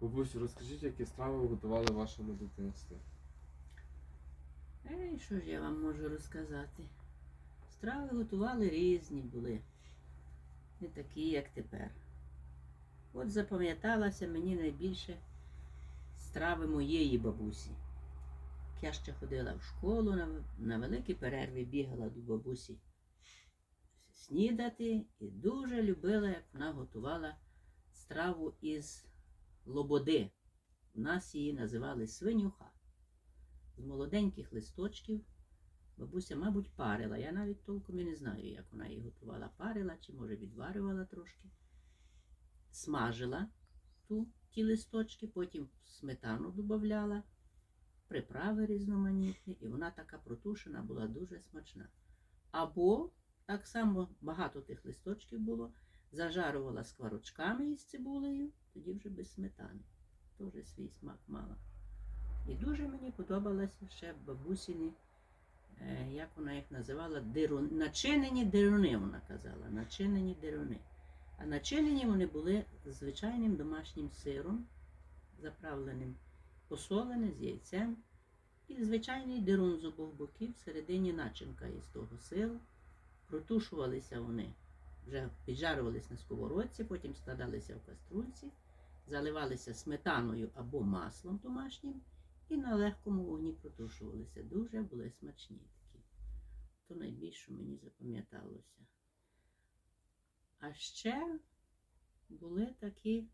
Бабусю, розкажіть, які страви готували в вашому дитинстві? Ей, що ж я вам можу розказати? Страви готували різні були. Не такі, як тепер. От запам'яталася мені найбільше страви моєї бабусі. Я ще ходила в школу на, на великі перерви, бігала до бабусі снідати і дуже любила, як вона готувала страву із лободи. У нас її називали свинюха з молоденьких листочків. Бабуся, мабуть, парила. Я навіть толком і не знаю, як вона її готувала. Парила чи, може, відварювала трошки. Смажила ту, ті листочки, потім сметану додавала, приправи різноманітні, і вона така протушена була дуже смачна. Або так само багато тих листочків було, зажарувала скворочками із цибулею, тоді вже без сметани. Теж свій смак мала. І дуже мені подобалося ще бабусіні, е, як вона їх називала, дирун... начинені дируни, вона казала. Начинені дируни. А начинені вони були звичайним домашнім сиром, заправленим, посолене з яйцем. І звичайний дирун з обох боків, всередині начинка із того сиру. Протушувалися вони, вже піджарювалися на сковородці, потім складалися в каструльці, заливалися сметаною або маслом домашнім і на легкому вогні протушувалися. Дуже були смачні такі. То найбільше мені запам'яталося. А ще були такі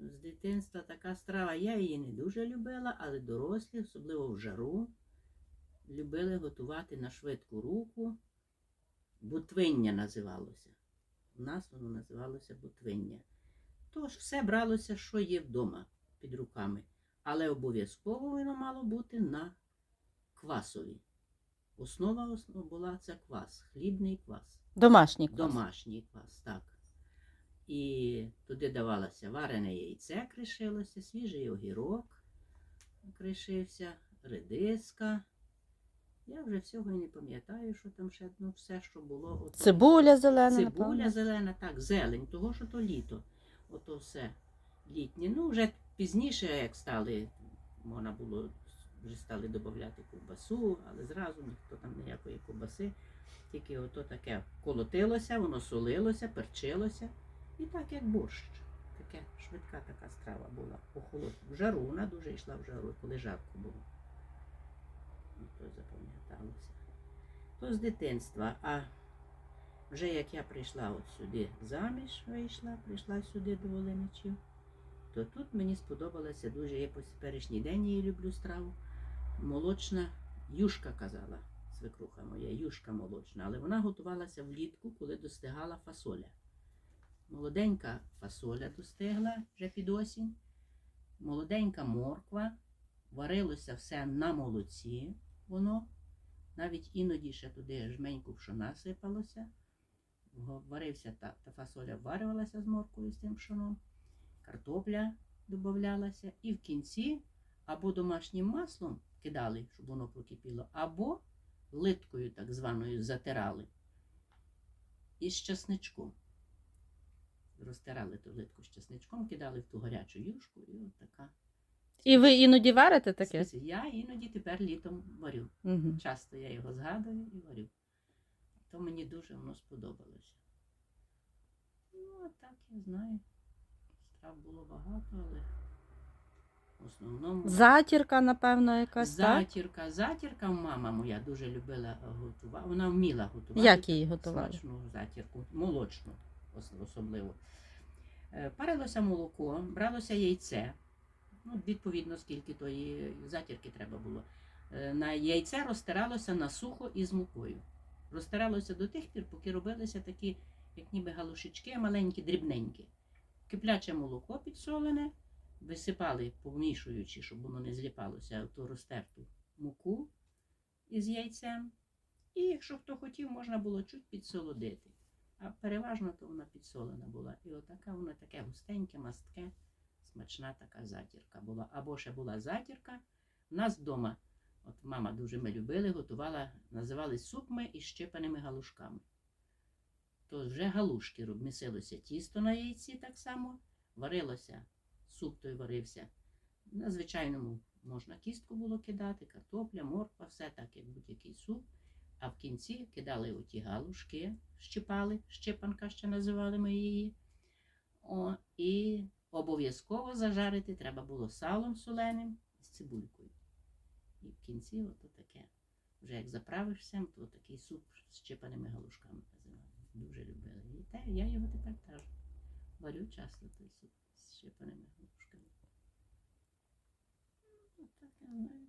з дитинства така страва. Я її не дуже любила, але дорослі, особливо в жару, любили готувати на швидку руку. Бутвиння називалося. У нас воно називалося бутвиння. Тож все бралося, що є вдома під руками. Але обов'язково воно мало бути на квасові. Основа основ була це квас, хлібний квас. Домашній квас. Домашній квас, так. І туди давалося варене яйце кришилося, свіжий огірок кришився, редиска. Я вже всього і не пам'ятаю, що там ще ну, все, що було. От, Цибуля зелена. Цибуля напевно. зелена, так, зелень, того, що то літо. Ото все літнє. Ну, вже пізніше, як стали, можна було, вже стали додати ковбасу, але зразу ніхто там ніякої ковбаси. Тільки ото таке колотилося, воно солилося, перчилося. І так, як борщ. Таке швидка така страва була. Охолод. В жару, вона дуже йшла в жару, коли жарко було. Ну, то запам'яталося. То з дитинства. А вже як я прийшла от сюди заміж, вийшла, прийшла сюди до Волиничів, то тут мені сподобалося дуже, я по теперішній день її люблю страву. Молочна юшка казала, свекруха моя, юшка молочна, але вона готувалася влітку, коли достигала фасоля. Молоденька фасоля достигла вже під осінь, молоденька морква, варилося все на молоці, воно, навіть іноді ще туди жменьку пшона сипалося. Варився та, та фасоля варювалася з морквою з тим пшоном, картопля додавалася, і в кінці або домашнім маслом кидали, щоб воно прокипіло, або литкою так званою затирали із часничком. Розтирали ту литку з часничком, кидали в ту гарячу юшку, і от така. І ви іноді варите таке? Я іноді тепер літом варю. Угу. Часто я його згадую і варю. То мені дуже воно сподобалося. Ну, а так я знаю. Страв було багато, але в основному Затірка, напевно, якась, так? затірка. Затірка мама моя дуже любила готувати. Вона вміла готувати. Як її готували? Смачну затірку, молочну особливо. Е, Парилося молоко, бралося яйце. Ну, відповідно, скільки тої затірки треба було. Е, На яйце розтиралося на сухо із мукою. Розтиралося до тих пір, поки робилися такі, як ніби галушечки, маленькі, дрібненькі. Кипляче молоко підсолене, висипали, помішуючи, щоб воно не зліпалося, ту розтерту муку із яйцем. І якщо хто хотів, можна було чуть підсолодити. А переважно то вона підсолена була. І отака вона таке густеньке, мастке, смачна така затірка була. Або ще була затірка. У нас вдома, от мама дуже ми любили, готувала, називали супми із щепаними галушками. То вже галушки місилося тісто на яйці так само, варилося суп той варився. На звичайному можна кістку було кидати, картопля, морква, все так, як будь-який суп. А в кінці кидали оті галушки, щипали, щепанка ще називали ми її. О, і обов'язково зажарити треба було салом соленим з цибулькою. І в кінці ото таке. Вже як заправишся, то такий суп з чепаними галушками називали. Дуже любили. І те, я його тепер теж варю часто той суп з чепаними галушками. Ну, так, я знаю.